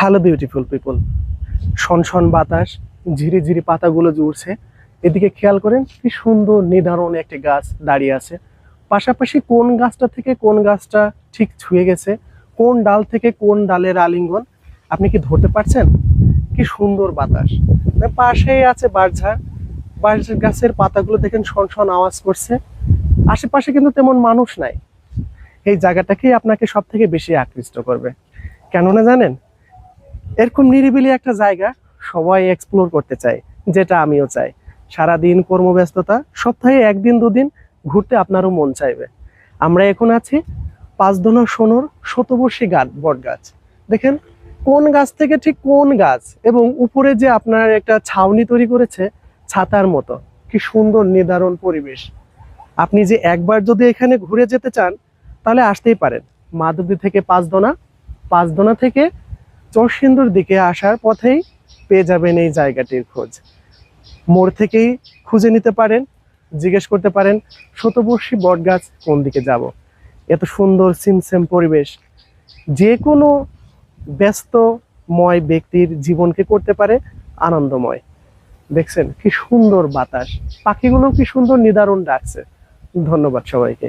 Hello beautiful people শনশন বাতাস, ঝিরি ঝিরি পাতাগুলো জুড়ছে এদিকে খেয়াল করেন কি সুন্দর নিদারুণ একটি গাছ দাঁড়িয়ে আছে। পাশাপাশি কোন গাছটা থেকে কোন গাছটা ঠিক ছুঁয়ে গেছে, কোন ডাল থেকে কোন ডালের আলিঙ্গন, আপনি কি ধরতে পারছেন? কি সুন্দর বাতাস। মানে পাশেই আছে বাঁশঝাড় বাঁশ গাছের পাতাগুলো দেখেন শনশন আওয়াজ করছে। আশেপাশে কিন্তু তেমন মানুষ নাই। এই জায়গাটাকেই আপনাকে সব থেকে বেশি আকৃষ্ট করবে। কেননা জানেন এরকম নিরিবিলি একটা জায়গা সবাই এক্সপ্লোর করতে চায়, যেটা আমিও চাই। সারাদিন কর্মব্যস্ততা, সপ্তাহে একদিন দুদিন ঘুরতে আপনারও মন চাইবে। আমরা এখন আছি পাঁচদোনা সোনর শতবর্ষী গাছ, বট গাছ। দেখেন, কোন গাছ থেকে ঠিক কোন গাছ এবং উপরে যে আপনার একটা ছাউনি তৈরি করেছে, ছাতার মতো। কি সুন্দর নিদারুণ পরিবেশ। আপনি যে একবার যদি এখানে ঘুরে যেতে চান, তাহলে আসতেই পারেন। মাধবদী থেকে পাঁচদোনা পাঁচদোনা থেকে চরসিন্দুর দিকে আসার পথেই পেয়ে যাবেন এই জায়গাটির খোঁজ। মোড় থেকেই খুঁজে নিতে পারেন, জিজ্ঞেস করতে পারেন, শতবর্ষী বটগাছ কোন দিকে যাব? এত সুন্দর সিমসেম পরিবেশ। যে কোনো ব্যস্তময় ব্যক্তির জীবনকে করতে পারে আনন্দময়। দেখছেন, কি সুন্দর বাতাস। পাখিগুলো কি সুন্দর নিদারুণ ডাকছে ধন্যবাদ সবাইকে।